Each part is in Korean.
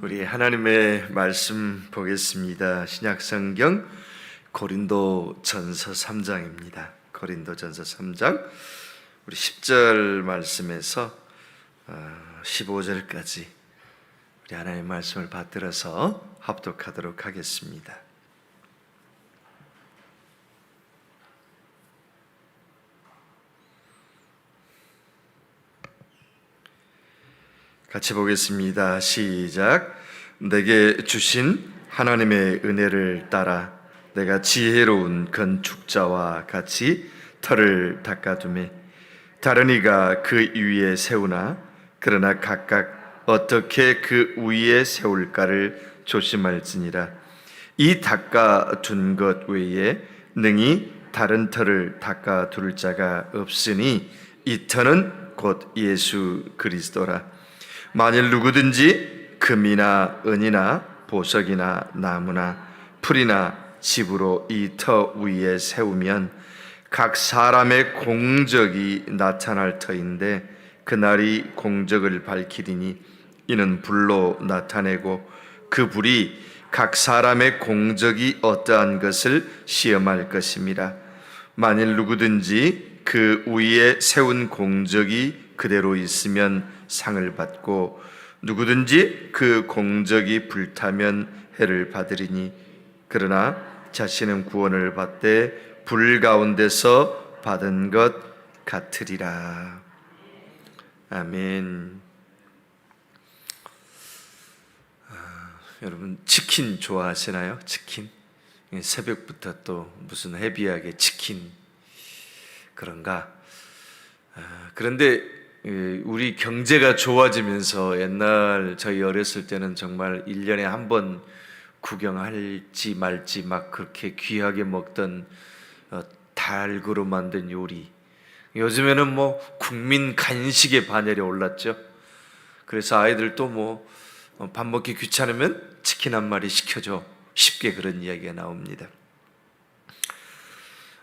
우리 하나님의 말씀 보겠습니다. 신약 성경 고린도 전서 3장입니다. 고린도 전서 3장 우리 10절 말씀에서 15절까지 우리 하나님의 말씀을 받들어서 합독하도록 하겠습니다. 같이 보겠습니다. 시작. 내게 주신 하나님의 은혜를 따라 내가 지혜로운 건축자와 같이 터를 닦아두매 다른 이가 그 위에 세우나 그러나 각각 어떻게 그 위에 세울까를 조심할지니라 이 닦아둔 것 외에 능히 다른 터를 닦아둘 자가 없으니 이 터는 곧 예수 그리스도라 만일 누구든지 금이나 은이나 보석이나 나무나 풀이나 집으로 이 터 위에 세우면 각 사람의 공적이 나타날 터인데 그날이 공적을 밝히리니 이는 불로 나타내고 그 불이 각 사람의 공적이 어떠한 것을 시험할 것입니다. 만일 누구든지 그 위에 세운 공적이 그대로 있으면 상을 받고 누구든지 그 공적이 불타면 해를 받으리니 그러나 자신은 구원을 받되 불 가운데서 받은 것 같으리라. 아멘. 아, 여러분 치킨 좋아하시나요? 치킨? 예, 새벽부터 또 무슨 헤비하게 치킨 그런가? 아, 그런데 예, 우리 경제가 좋아지면서 옛날 저희 어렸을 때는 정말 1년에 한 번 구경할지 말지 막 그렇게 귀하게 먹던 어, 달구로 만든 요리. 요즘에는 뭐 국민 간식의 반열에 올랐죠. 그래서 아이들도 뭐 밥 먹기 귀찮으면 치킨 한 마리 시켜줘. 쉽게 그런 이야기가 나옵니다.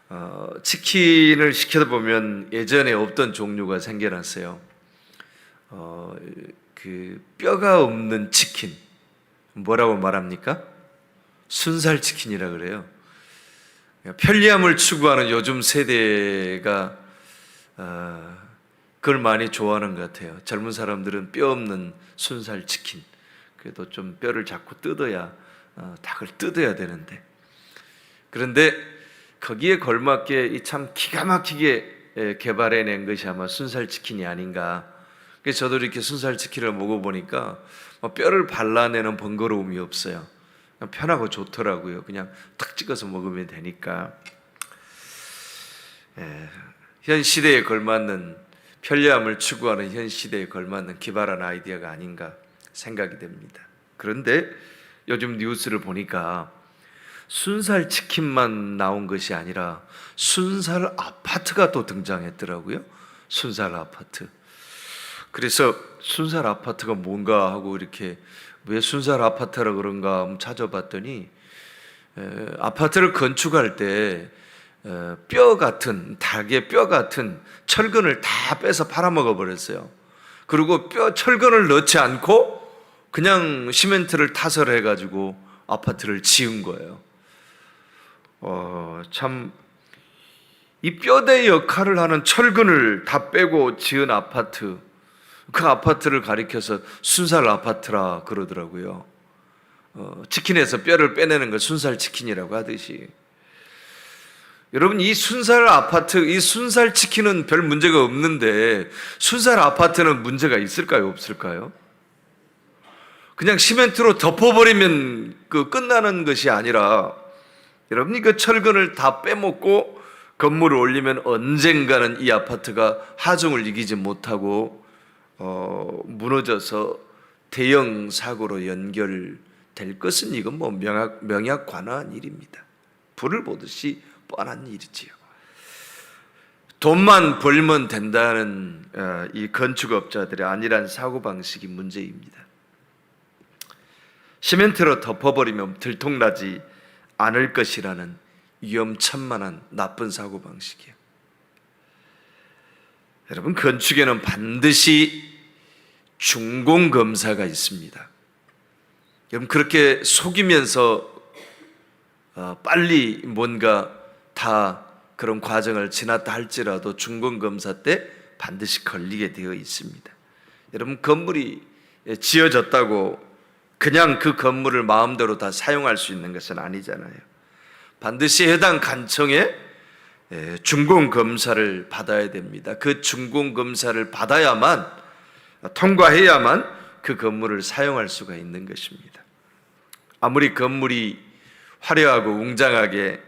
어, 치킨을 시켜다 보면 예전에 없던 종류가 생겨났어요. 어, 그 뼈가 없는 치킨 뭐라고 말합니까? 순살 치킨이라 그래요. 편리함을 추구하는 요즘 세대가 어, 그걸 많이 좋아하는 것 같아요. 젊은 사람들은 뼈 없는 순살 치킨. 그래도 좀 뼈를 자꾸 뜯어야 어, 닭을 뜯어야 되는데 그런데 거기에 걸맞게 이참 기가 막히게 개발해낸 것이 아마 순살 치킨이 아닌가. 그래서 저도 이렇게 순살 치킨을 먹어보니까 뭐 뼈를 발라내는 번거로움이 없어요. 편하고 좋더라고요. 그냥 탁 찍어서 먹으면 되니까. 예, 현 시대에 걸맞는 편리함을 추구하는 현 시대에 걸맞는 기발한 아이디어가 아닌가 생각이 됩니다. 그런데 요즘 뉴스를 보니까 순살 치킨만 나온 것이 아니라 순살 아파트가 또 등장했더라고요. 순살 아파트. 그래서 순살 아파트가 뭔가 하고 이렇게 왜 순살 아파트라 그런가 찾아봤더니 에, 아파트를 건축할 때 뼈 같은 닭의 뼈 같은 철근을 다 빼서 팔아먹어 버렸어요. 그리고 뼈 철근을 넣지 않고 그냥 시멘트를 타설해 가지고 아파트를 지은 거예요. 어, 참, 이 뼈대 역할을 하는 철근을 다 빼고 지은 아파트, 그 아파트를 가리켜서 순살 아파트라 그러더라고요. 어, 치킨에서 뼈를 빼내는 걸 순살 치킨이라고 하듯이. 여러분, 이 순살 아파트, 이 순살 치킨은 별 문제가 없는데, 순살 아파트는 문제가 있을까요? 없을까요? 그냥 시멘트로 덮어버리면 그 끝나는 것이 아니라, 여러분이 그 철근을 다 빼먹고 건물을 올리면 언젠가는 이 아파트가 하중을 이기지 못하고 어, 무너져서 대형 사고로 연결될 것은 이건 뭐 명약 명약 관화한 일입니다. 불을 보듯이 뻔한 일이지요. 돈만 벌면 된다는 어, 이 건축업자들의 안일한 사고 방식이 문제입니다. 시멘트로 덮어버리면 들통나지 않을 것이라는 위험천만한 나쁜 사고 방식이에요. 여러분 건축에는 반드시 중공 검사가 있습니다. 여러분 그렇게 속이면서 어, 빨리 뭔가 다 그런 과정을 지났다 할지라도 중공 검사 때 반드시 걸리게 되어 있습니다. 여러분 건물이 지어졌다고 그냥 그 건물을 마음대로 다 사용할 수 있는 것은 아니잖아요. 반드시 해당 간청에 예, 중공 검사를 받아야 됩니다. 그 중공 검사를 받아야만 통과해야만 그 건물을 사용할 수가 있는 것입니다. 아무리 건물이 화려하고 웅장하게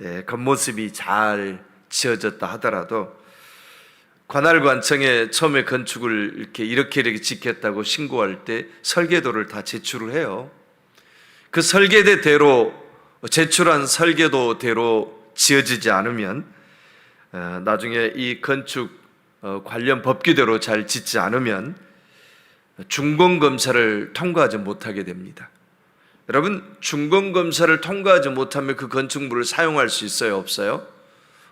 예, 겉모습이 잘 지어졌다 하더라도 관할관청에 처음에 건축을 이렇게 이렇게 이렇게 짓겠다고 신고할 때 설계도를 다 제출을 해요. 그 설계대대로 제출한 설계도대로 지어지지 않으면 어, 나중에 이 건축 어, 관련 법규대로 잘 짓지 않으면 중공 검사를 통과하지 못하게 됩니다. 여러분 중공 검사를 통과하지 못하면 그 건축물을 사용할 수 있어요, 없어요?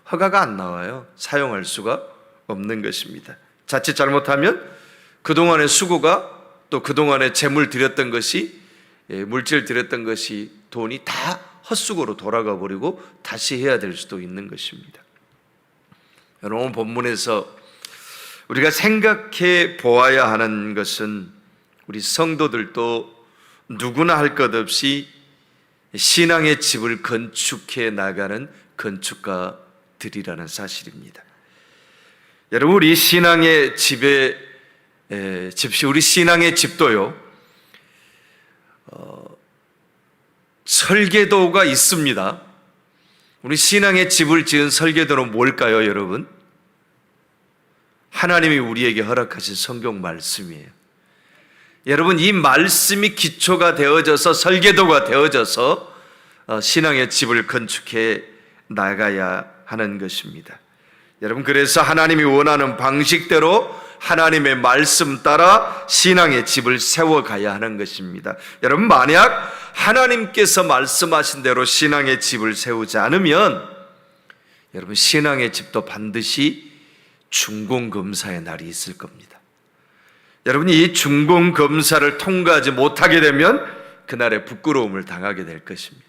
허가가 안 나와요. 사용할 수가 없는 것입니다. 자칫 잘못하면 그동안의 수고가 또 그동안의 재물 들였던 것이 예, 물질 들였던 것이 돈이 다 헛수고로 돌아가 버리고 다시 해야 될 수도 있는 것입니다. 여러분 본문에서 우리가 생각해 보아야 하는 것은 우리 성도들도 누구나 할 것 없이 신앙의 집을 건축해 나가는 건축가들이라는 사실입니다. 여러분 우리 신앙의 집에 에, 집시 우리 신앙의 집도요 어, 설계도가 있습니다. 우리 신앙의 집을 지은 설계도는 뭘까요, 여러분? 하나님이 우리에게 허락하신 성경 말씀이에요. 여러분 이 말씀이 기초가 되어져서 설계도가 되어져서 어, 신앙의 집을 건축해 나가야 하는 것입니다. 여러분 그래서 하나님이 원하는 방식대로 하나님의 말씀 따라 신앙의 집을 세워 가야 하는 것입니다. 여러분 만약 하나님께서 말씀하신 대로 신앙의 집을 세우지 않으면 여러분 신앙의 집도 반드시 중공 검사의 날이 있을 겁니다. 여러분이 이 중공 검사를 통과하지 못하게 되면 그날에 부끄러움을 당하게 될 것입니다.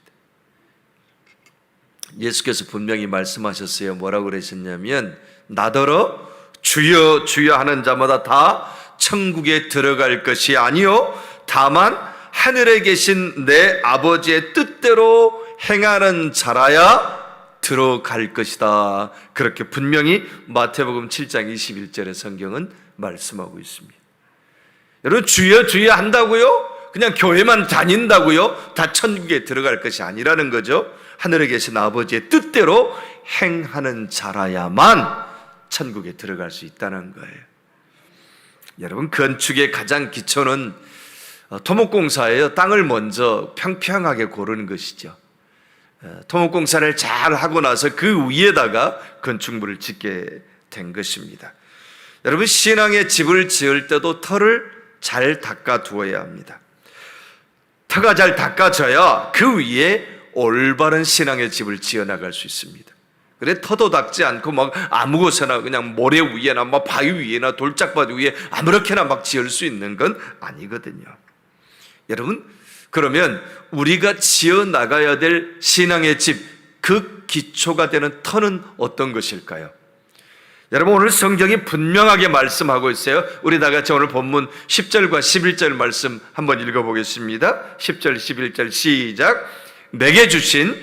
예수께서 분명히 말씀하셨어요. 뭐라고 그러셨냐면 나더러 주여 주여 하는 자마다 다 천국에 들어갈 것이 아니요 다만 하늘에 계신 내 아버지의 뜻대로 행하는 자라야 들어갈 것이다. 그렇게 분명히 마태복음 7장 21절의 성경은 말씀하고 있습니다. 여러분 주여 주여 한다고요? 그냥 교회만 다닌다고요? 다 천국에 들어갈 것이 아니라는 거죠. 하늘에 계신 아버지의 뜻대로 행하는 자라야만 천국에 들어갈 수 있다는 거예요. 여러분 건축의 가장 기초는 어, 토목공사예요. 땅을 먼저 평평하게 고르는 것이죠. 어, 토목공사를 잘 하고 나서 그 위에다가 건축물을 짓게 된 것입니다. 여러분 신앙의 집을 지을 때도 터를 잘 닦아 두어야 합니다. 터가 잘 닦아져야 그 위에 올바른 신앙의 집을 지어 나갈 수 있습니다. 그래 터도 닦지 않고 막 아무것이나 그냥 모래 위에나 막 바위 위에나 돌짝밭 위에 아무렇게나 막 지을 수 있는 건 아니거든요. 여러분 그러면 우리가 지어 나가야 될 신앙의 집 그 기초가 되는 터는 어떤 것일까요? 여러분 오늘 성경이 분명하게 말씀하고 있어요. 우리 다 같이 오늘 본문 10절과 11절 말씀 한번 읽어보겠습니다. 10절 11절 시작. 내게 주신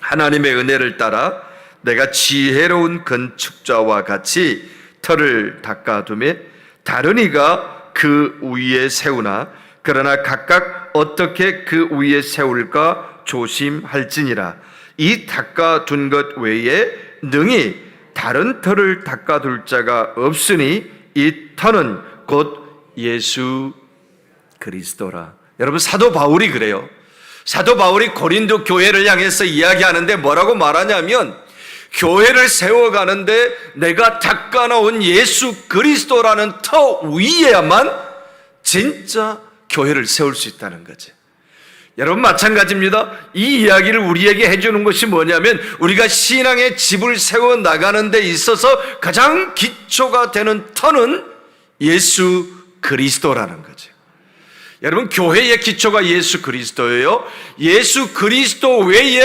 하나님의 은혜를 따라 내가 지혜로운 건축자와 같이 터를 닦아두매 다른 이가 그 위에 세우나 그러나 각각 어떻게 그 위에 세울까 조심할지니라 이 닦아둔 것 외에 능히 다른 터를 닦아둘 자가 없으니 이 터는 곧 예수 그리스도라. 여러분 사도 바울이 그래요. 사도 바울이 고린도 교회를 향해서 이야기하는데 뭐라고 말하냐면 교회를 세워가는데 내가 닦아놓은 예수 그리스도라는 터 위에야만 진짜 교회를 세울 수 있다는 거지. 여러분 마찬가지입니다. 이 이야기를 우리에게 해주는 것이 뭐냐면 우리가 신앙의 집을 세워 나가는 데 있어서 가장 기초가 되는 터는 예수 그리스도라는 거죠. 여러분 교회의 기초가 예수 그리스도예요. 예수 그리스도 외에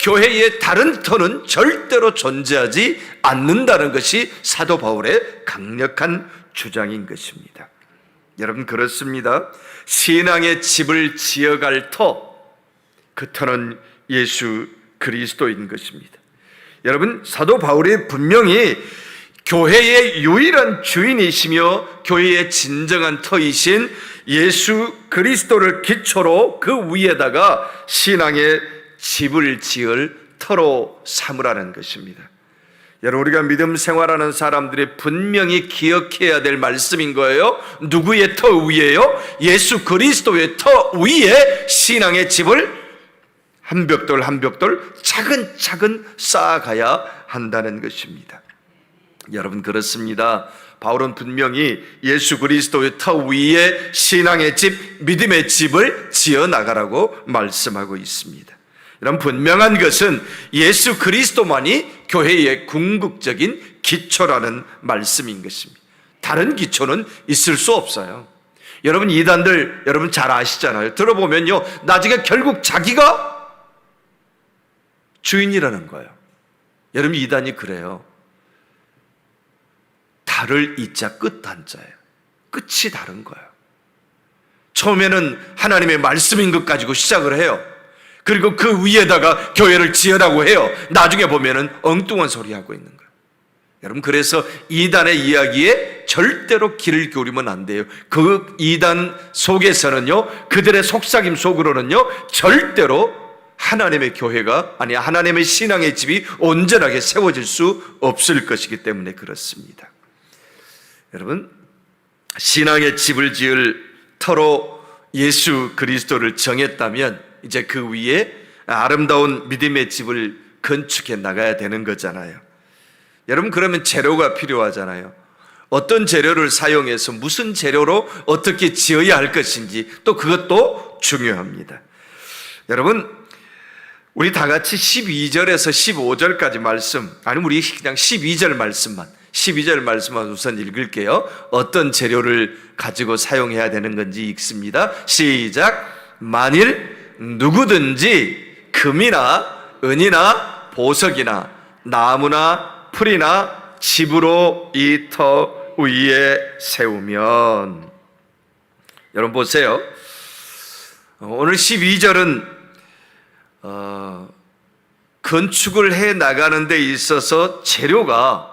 교회의 다른 터는 절대로 존재하지 않는다는 것이 사도 바울의 강력한 주장인 것입니다. 여러분 그렇습니다. 신앙의 집을 지어갈 터, 그 터는 예수 그리스도인 것입니다. 여러분 사도 바울이 분명히 교회의 유일한 주인이시며 교회의 진정한 터이신 예수 그리스도를 기초로 그 위에다가 신앙의 집을 지을 터로 삼으라는 것입니다. 여러분 우리가 믿음 생활하는 사람들이 분명히 기억해야 될 말씀인 거예요. 누구의 터 위에요? 예수 그리스도의 터 위에 신앙의 집을 한 벽돌 한 벽돌 차근차근 쌓아가야 한다는 것입니다. 여러분 그렇습니다. 바울은 분명히 예수 그리스도의 터 위에 신앙의 집, 믿음의 집을 지어 나가라고 말씀하고 있습니다. 이런 분명한 것은 예수 그리스도만이 교회의 궁극적인 기초라는 말씀인 것입니다. 다른 기초는 있을 수 없어요. 여러분 이단들 여러분 잘 아시잖아요. 들어보면요. 나중에 결국 자기가 주인이라는 거예요. 여러분 이단이 그래요. 달을 이자 끝 한자예요. 끝이 다른 거예요. 처음에는 하나님의 말씀인 것 가지고 시작을 해요. 그리고 그 위에다가 교회를 지으라고 해요. 나중에 보면은 엉뚱한 소리 하고 있는 거예요. 여러분 그래서 이단의 이야기에 절대로 길을 기울이면 안 돼요. 그 이단 속에서는요, 그들의 속삭임 속으로는요, 절대로 하나님의 교회가 아니 하나님의 신앙의 집이 온전하게 세워질 수 없을 것이기 때문에 그렇습니다. 여러분 신앙의 집을 지을 터로 예수 그리스도를 정했다면 이제 그 위에 아름다운 믿음의 집을 건축해 나가야 되는 거잖아요. 여러분 그러면 재료가 필요하잖아요. 어떤 재료를 사용해서 무슨 재료로 어떻게 지어야 할 것인지 또 그것도 중요합니다. 여러분 우리 다 같이 12절에서 15절까지 말씀, 아니면 우리 그냥 12절 말씀만, 12절 말씀만 우선 읽을게요. 어떤 재료를 가지고 사용해야 되는 건지 읽습니다. 시작. 만일 누구든지 금이나 은이나 보석이나 나무나 풀이나 집으로 이 터 위에 세우면 여러분 보세요. 오늘 12절은 어, 건축을 해 나가는 데 있어서 재료가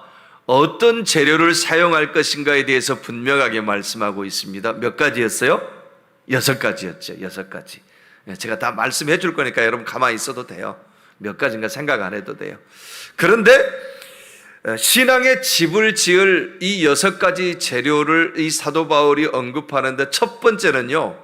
어떤 재료를 사용할 것인가에 대해서 분명하게 말씀하고 있습니다. 몇 가지였어요? 여섯 가지였죠. 여섯 가지. 예, 제가 다 말씀해 줄 거니까 여러분 가만히 있어도 돼요. 몇 가지인가 생각 안 해도 돼요. 그런데 어, 신앙의 집을 지을 이 여섯 가지 재료를 이 사도 바울이 언급하는데 첫 번째는요.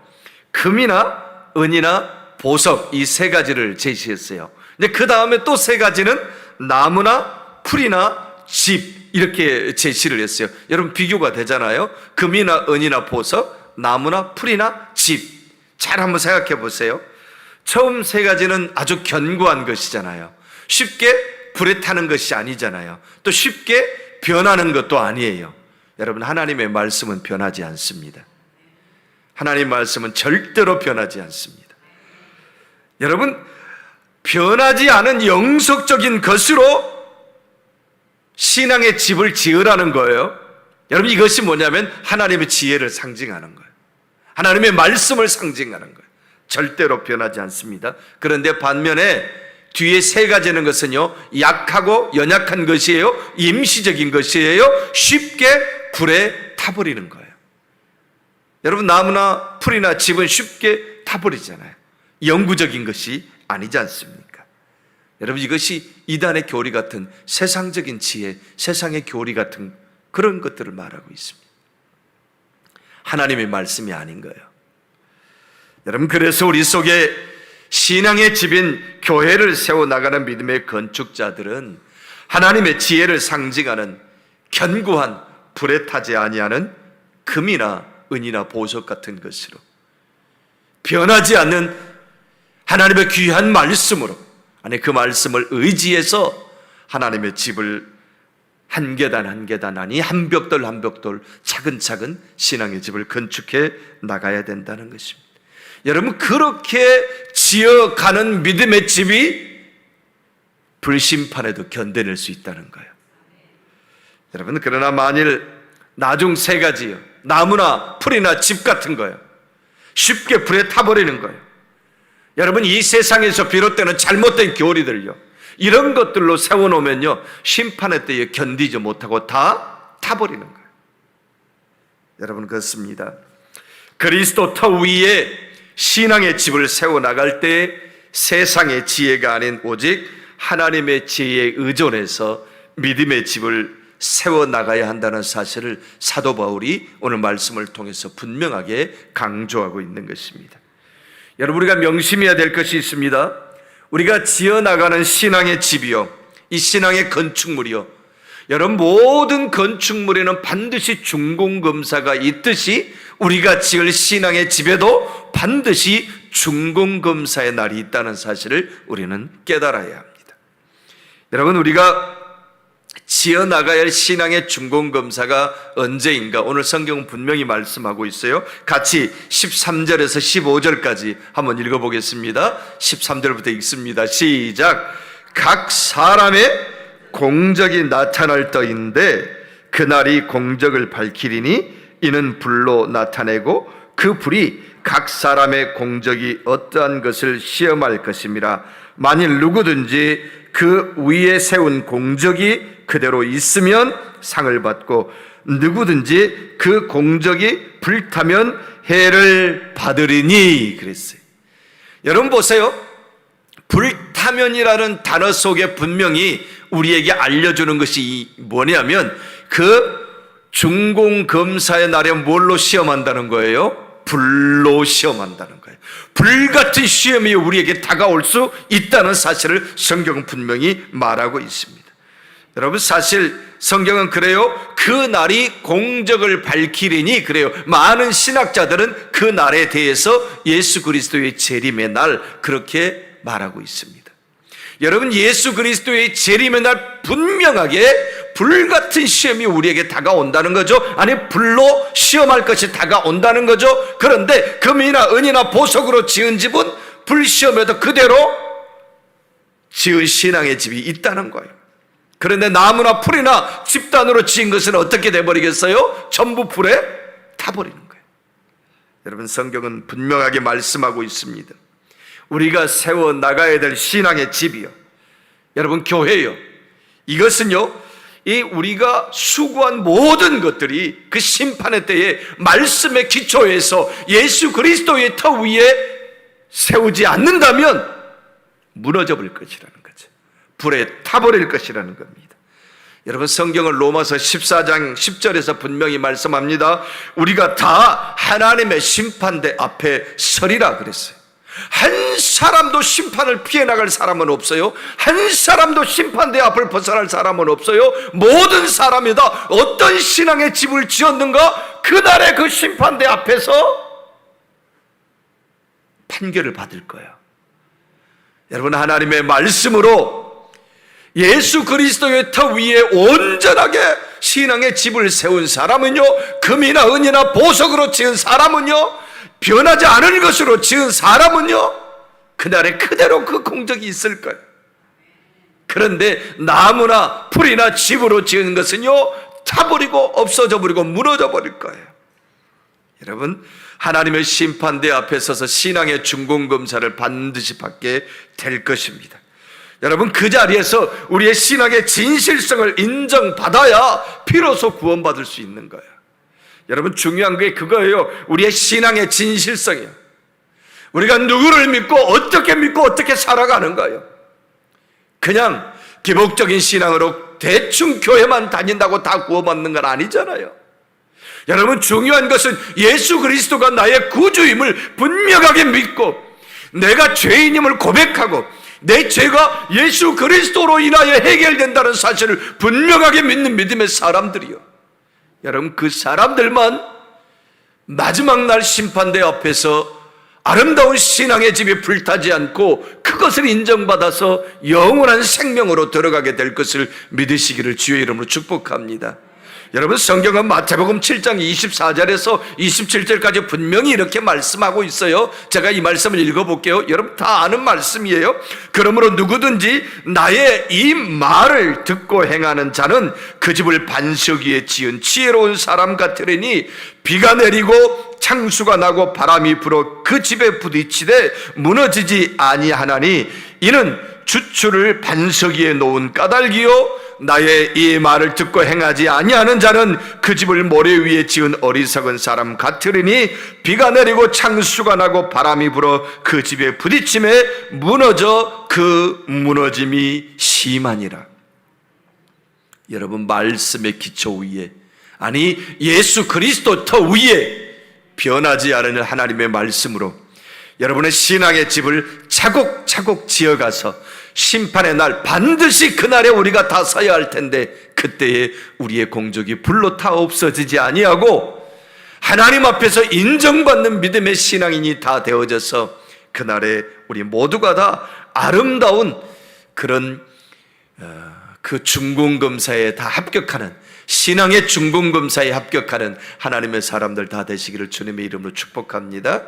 금이나 은이나 보석 이 세 가지를 제시했어요. 근데 그 다음에 또 세 가지는 나무나 풀이나 집 이렇게 제시를 했어요. 여러분 비교가 되잖아요. 금이나 은이나 보석, 나무나 풀이나 집. 잘 한번 생각해 보세요. 처음 세 가지는 아주 견고한 것이잖아요. 쉽게 불에 타는 것이 아니잖아요. 또 쉽게 변하는 것도 아니에요. 여러분 하나님의 말씀은 변하지 않습니다. 하나님 말씀은 절대로 변하지 않습니다. 여러분, 변하지 않은 영속적인 것으로 신앙의 집을 지으라는 거예요. 여러분, 이것이 뭐냐면 하나님의 지혜를 상징하는 거예요. 하나님의 말씀을 상징하는 거예요. 절대로 변하지 않습니다. 그런데 반면에 뒤에 세 가지는 것은요, 약하고 연약한 것이에요. 임시적인 것이에요. 쉽게 불에 타버리는 거예요. 여러분, 나무나 풀이나 집은 쉽게 타버리잖아요. 영구적인 것이 아니지 않습니까? 여러분 이것이 이단의 교리 같은 세상적인 지혜, 세상의 교리 같은 그런 것들을 말하고 있습니다. 하나님의 말씀이 아닌 거예요. 여러분 그래서 우리 속에 신앙의 집인 교회를 세워 나가는 믿음의 건축자들은 하나님의 지혜를 상징하는 견고한 불에 타지 아니하는 금이나 은이나 보석 같은 것으로 변하지 않는 하나님의 귀한 말씀으로 아니 그 말씀을 의지해서 하나님의 집을 한 계단 한 계단 아니 한 벽돌 한 벽돌 차근차근 신앙의 집을 건축해 나가야 된다는 것입니다. 여러분 그렇게 지어가는 믿음의 집이 불심판에도 견뎌낼 수 있다는 거예요. 여러분 그러나 만일 나중 세 가지요 나무나 풀이나 집 같은 거요 쉽게 불에 타버리는 거예요. 여러분 이 세상에서 비롯되는 잘못된 교리들요 이런 것들로 세워놓으면요 심판의 때에 견디지 못하고 다 타버리는 거예요. 여러분 그렇습니다. 그리스도 터 위에 신앙의 집을 세워 나갈 때 세상의 지혜가 아닌 오직 하나님의 지혜에 의존해서 믿음의 집을 세워 나가야 한다는 사실을 사도 바울이 오늘 말씀을 통해서 분명하게 강조하고 있는 것입니다. 여러분 우리가 명심해야 될 것이 있습니다. 우리가 지어 나가는 신앙의 집이요, 이 신앙의 건축물이요. 여러분 모든 건축물에는 반드시 준공검사가 있듯이 우리가 지을 신앙의 집에도 반드시 준공검사의 날이 있다는 사실을 우리는 깨달아야 합니다. 여러분 우리가 지어 나가야 할 신앙의 준공검사가 언제인가? 오늘 성경은 분명히 말씀하고 있어요. 같이 13절에서 15절까지 한번 읽어 보겠습니다. 13절부터 읽습니다. 시작. 각 사람의 공적이 나타날 터인데 그날이 공적을 밝히리니 이는 불로 나타내고 그 불이 각 사람의 공적이 어떠한 것을 시험할 것임이라 만일 누구든지 그 위에 세운 공적이 그대로 있으면 상을 받고 누구든지 그 공적이 불타면 해를 받으리니 그랬어요. 여러분 보세요. 불타면이라는 단어 속에 분명히 우리에게 알려주는 것이 뭐냐면 그 중공 검사의 날에 뭘로 시험한다는 거예요? 불로 시험한다는 거예요. 불 같은 시험이 우리에게 다가올 수 있다는 사실을 성경은 분명히 말하고 있습니다. 여러분 사실 성경은 그래요. 그 날이 공적을 밝히리니 그래요. 많은 신학자들은 그 날에 대해서 예수 그리스도의 재림의 날 그렇게 말하고 있습니다. 여러분 예수 그리스도의 재림의 날 분명하게 불 같은 시험이 우리에게 다가온다는 거죠. 아니 불로 시험할 것이 다가온다는 거죠. 그런데 금이나 은이나 보석으로 지은 집은 불 시험에도 그대로 지은 신앙의 집이 있다는 거예요. 그런데 나무나 풀이나 집단으로 지은 것은 어떻게 돼버리겠어요? 전부 불에 타버리는 거예요. 여러분 성경은 분명하게 말씀하고 있습니다. 우리가 세워 나가야 될 신앙의 집이요. 여러분 교회요. 이것은요. 이 우리가 수고한 모든 것들이 그 심판의 때에 말씀의 기초에서 예수 그리스도의 터 위에 세우지 않는다면 무너져 버릴 것이라는 거죠. 불에 타버릴 것이라는 겁니다. 여러분 성경은 로마서 14장 10절에서 분명히 말씀합니다. 우리가 다 하나님의 심판대 앞에 서리라 그랬어요. 한 사람도 심판을 피해 나갈 사람은 없어요. 한 사람도 심판대 앞을 벗어날 사람은 없어요. 모든 사람이 다 어떤 신앙의 집을 지었는가? 그날의 그 심판대 앞에서 판결을 받을 거예요. 여러분 하나님의 말씀으로 예수 그리스도의 터 위에 온전하게 신앙의 집을 세운 사람은요, 금이나 은이나 보석으로 지은 사람은요, 변하지 않은 것으로 지은 사람은요, 그날에 그대로 그 공적이 있을 거예요. 그런데 나무나 풀이나 집으로 지은 것은요, 타버리고 없어져 버리고 무너져 버릴 거예요. 여러분, 하나님의 심판대 앞에 서서 신앙의 중공검사를 반드시 받게 될 것입니다. 여러분 그 자리에서 우리의 신앙의 진실성을 인정받아야 비로소 구원받을 수 있는 거예요. 여러분 중요한 게 그거예요. 우리의 신앙의 진실성이요. 우리가 누구를 믿고 어떻게 믿고 어떻게 살아가는 거예요. 그냥 기복적인 신앙으로 대충 교회만 다닌다고 다 구원받는 건 아니잖아요. 여러분 중요한 것은 예수 그리스도가 나의 구주임을 분명하게 믿고 내가 죄인임을 고백하고 내 죄가 예수 그리스도로 인하여 해결된다는 사실을 분명하게 믿는 믿음의 사람들이요. 여러분 그 사람들만 마지막 날 심판대 앞에서 아름다운 신앙의 집이 불타지 않고 그것을 인정받아서 영원한 생명으로 들어가게 될 것을 믿으시기를 주의 이름으로 축복합니다. 여러분 성경은 마태복음 7장 24절에서 27절까지 분명히 이렇게 말씀하고 있어요. 제가 이 말씀을 읽어볼게요. 여러분 다 아는 말씀이에요. 그러므로 누구든지 나의 이 말을 듣고 행하는 자는 그 집을 반석 위에 지은 지혜로운 사람 같으리니 비가 내리고 창수가 나고 바람이 불어 그 집에 부딪히되 무너지지 아니하나니 이는 주추를 반석 위에 놓은 까닭이요 나의 이 말을 듣고 행하지 아니하는 자는 그 집을 모래 위에 지은 어리석은 사람 같으리니 비가 내리고 창수가 나고 바람이 불어 그 집에 부딪힘에 무너져 그 무너짐이 심하니라. 여러분 말씀의 기초 위에 아니 예수 그리스도 터 위에 변하지 않는 하나님의 말씀으로 여러분의 신앙의 집을 차곡차곡 지어가서 심판의 날 반드시 그날에 우리가 다 서야 할 텐데 그때에 우리의 공적이 불로 타 없어지지 아니하고 하나님 앞에서 인정받는 믿음의 신앙인이 다 되어져서 그날에 우리 모두가 다 아름다운 그런 어, 그 중공검사에 다 합격하는 신앙의 중공검사에 합격하는 하나님의 사람들 다 되시기를 주님의 이름으로 축복합니다.